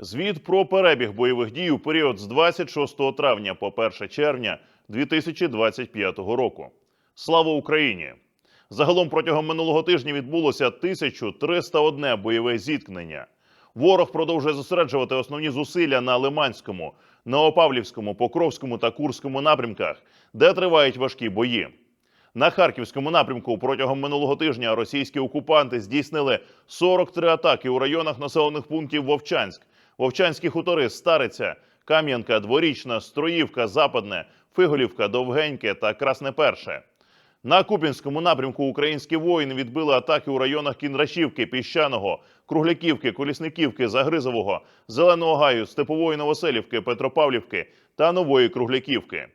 Звіт про перебіг бойових дій у період з 26 травня по 1 червня 2025 року. Слава Україні! Загалом протягом минулого тижня відбулося 1301 бойове зіткнення. Ворог продовжує зосереджувати основні зусилля на Лиманському, Новопавлівському, Покровському та Курському напрямках, де тривають важкі бої. На харківському напрямку протягом минулого тижня російські окупанти здійснили 43 атаки у районах населених пунктів Вовчанськ, Вовчанські хутори, Стариця, Кам'янка, Дворічна, Строївка, Западне, Фиголівка, Довгеньке та Красне Перше. На Купінському напрямку українські воїни відбили атаки у районах Кіндрашівки, Піщаного, Кругляківки, Колісниківки, Загризового, Зеленого Гаю, Степової Новоселівки, Петропавлівки та Нової Кругляківки.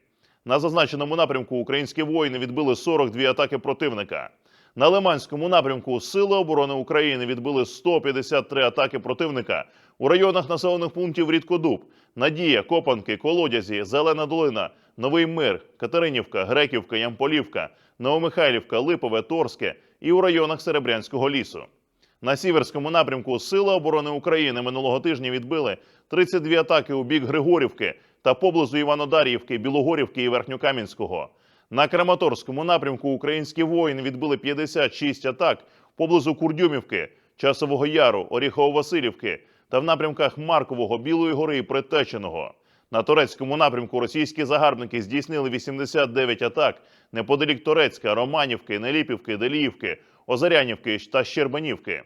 На зазначеному напрямку українські воїни відбили 42 атаки противника. На Лиманському напрямку Сили оборони України відбили 153 атаки противника у районах населених пунктів Рідкодуб, Надія, Копанки, Колодязі, Зелена Долина, Новий Мир, Катеринівка, Греківка, Ямполівка, Новомихайлівка, Липове, Торське і у районах Серебрянського лісу. На сіверському напрямку Сили оборони України минулого тижня відбили 32 атаки у бік Григорівки та поблизу Іванодарівки, Білогорівки і Верхньокам'янського. На Краматорському напрямку українські воїни відбили 56 атак поблизу Курдюмівки, Часового Яру, Оріхово-Василівки та в напрямках Маркового, Білої гори і Притеченого. На турецькому напрямку російські загарбники здійснили 89 атак неподалік Турецька, Романівки, Неліпівки, Деліївки, Озарянівки та Щербанівки.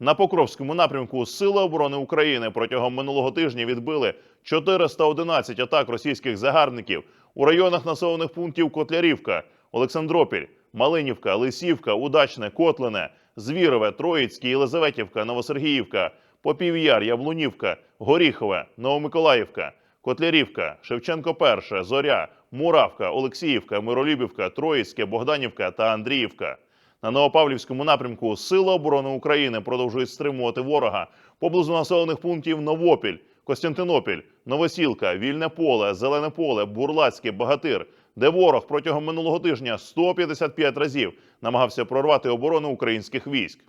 На Покровському напрямку Сили оборони України протягом минулого тижня відбили 411 атак російських загарбників у районах населених пунктів Котлярівка, Олександропіль, Малинівка, Лисівка, Удачне, Котлине, Звірове, Троїцьке, Єлизаветівка, Новосергіївка, Попів'яр, Яблунівка, Горіхове, Новомиколаївка, Котлярівка, Шевченко Перше, Зоря, Муравка, Олексіївка, Миролюбівка, Троїцьке, Богданівка та Андріївка. На Новопавлівському напрямку Сили оборони України продовжують стримувати ворога поблизу населених пунктів Новопіль, Костянтинопіль, Новосілка, Вільне поле, Зелене поле, Бурлацьке, Багатир, де ворог протягом минулого тижня 155 разів намагався прорвати оборону українських військ.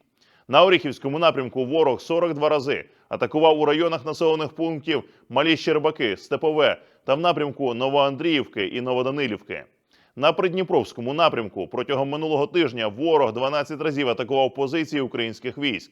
На Оріхівському напрямку ворог 42 рази атакував у районах населених пунктів Малі Щербаки, Степове та в напрямку Новоандріївки і Новоданилівки. На Придніпровському напрямку протягом минулого тижня ворог 12 разів атакував позиції українських військ.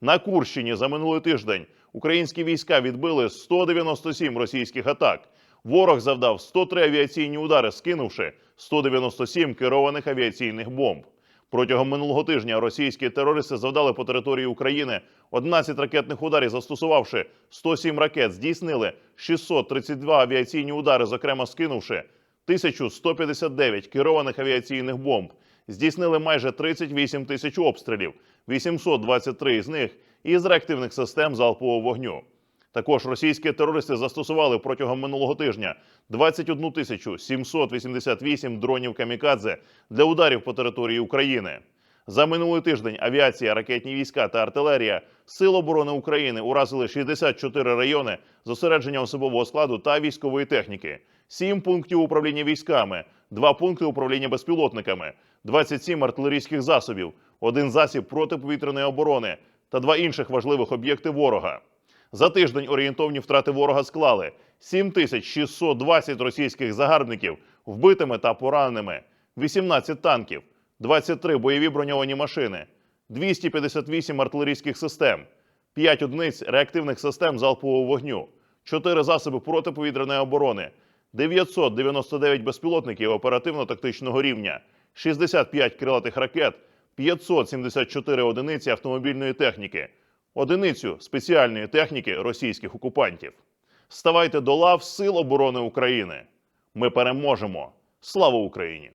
На Курщині за минулий тиждень українські війська відбили 197 російських атак. Ворог завдав 103 авіаційні удари, скинувши 197 керованих авіаційних бомб. Протягом минулого тижня російські терористи завдали по території України 11 ракетних ударів, застосувавши 107 ракет, здійснили 632 авіаційні удари, зокрема скинувши 1159 керованих авіаційних бомб. Здійснили майже 38 тисяч обстрілів, 823 з них із реактивних систем залпового вогню. Також російські терористи застосували протягом минулого тижня 21 тисячу 788 дронів камікадзе для ударів по території України. За минулий тиждень авіація, ракетні війська та артилерія Сил оборони України уразили 64 райони зосередження особового складу та військової техніки, 7 пунктів управління військами, 2 пункти управління безпілотниками, 27 артилерійських засобів, один засіб протиповітряної оборони та два інших важливих об'єкти ворога. За тиждень орієнтовні втрати ворога склали 7620 російських загарбників вбитими та пораненими, 18 танків, 23 бойові броньовані машини, 258 артилерійських систем, 5 одиниць реактивних систем залпового вогню, 4 засоби протиповітряної оборони, 999 безпілотників оперативно-тактичного рівня, 65 крилатих ракет, 574 одиниці автомобільної техніки, одиницю спеціальної техніки російських окупантів. Ставайте до лав Сил оборони України. Ми переможемо. Слава Україні!